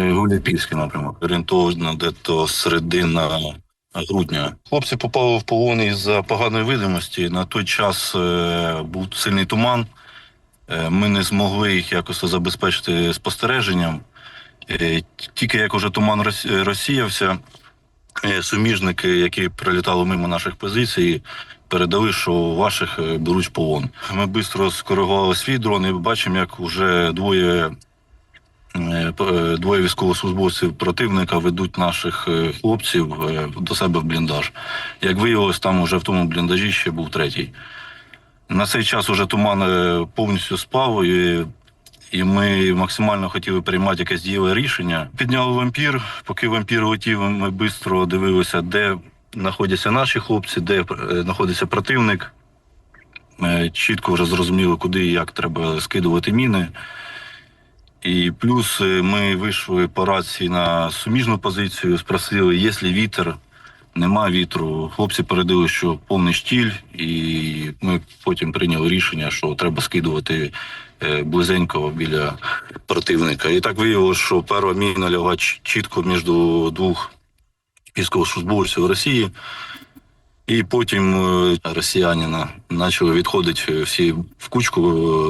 Гуляйпільський напрямок. Орієнтовно де-то середина грудня. Хлопці попали в полон із-за поганої видимості. На той час е, був сильний туман. Е, Ми не змогли їх якось забезпечити спостереженням. Е, Тільки як уже туман розсіявся, суміжники, які прилітали мимо наших позицій, передали, що ваших беруть полон. Ми швидко скоригували свій дрон і бачимо, як вже двоє, е, двоє військовослужбовців противника ведуть наших е, хлопців е, до себе в бліндаж. Як виявилось, там вже в тому бліндажі ще був третій. На цей час уже туман повністю спав, і, і ми максимально хотіли приймати якесь дієве рішення. Підняли вампір. Поки вампір летів, ми швидко дивилися, де знаходяться наші хлопці, де знаходиться противник. Чітко вже зрозуміли, куди і як треба скидувати міни. І плюс е, ми вийшли по рації на суміжну позицію, спросили, є вітер. Нема вітру. Хлопці передали, що повний штіль, і ми потім прийняли рішення, що треба скидувати е, близенько біля противника. І так виявилося, що перша міна лягла чітко між двох військовослужбовців Росії. І потім е, росіяни на- почали відходити всі в кучку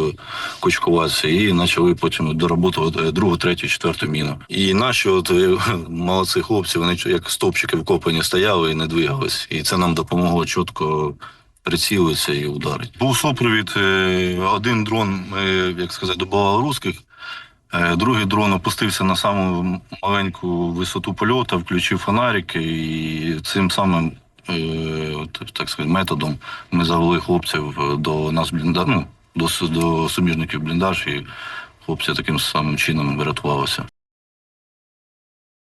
е, кучкуватися, і почали потім доработувати другу, третю, четверту міну. І наші от е, молодці хлопці, вони як стовпчики вкопані стояли і не двигались. І це нам допомогло чітко прицілитися і ударити. Був супровід, е, один дрон, як сказати, добивали русських. Е, Другий дрон опустився на саму маленьку висоту польоту, включив фонарики, і цим самим е, так сказати, методом ми завели хлопців е, до нас блінда, ну, до, до суміжників бліндаж, і хлопці таким самим чином врятувалися.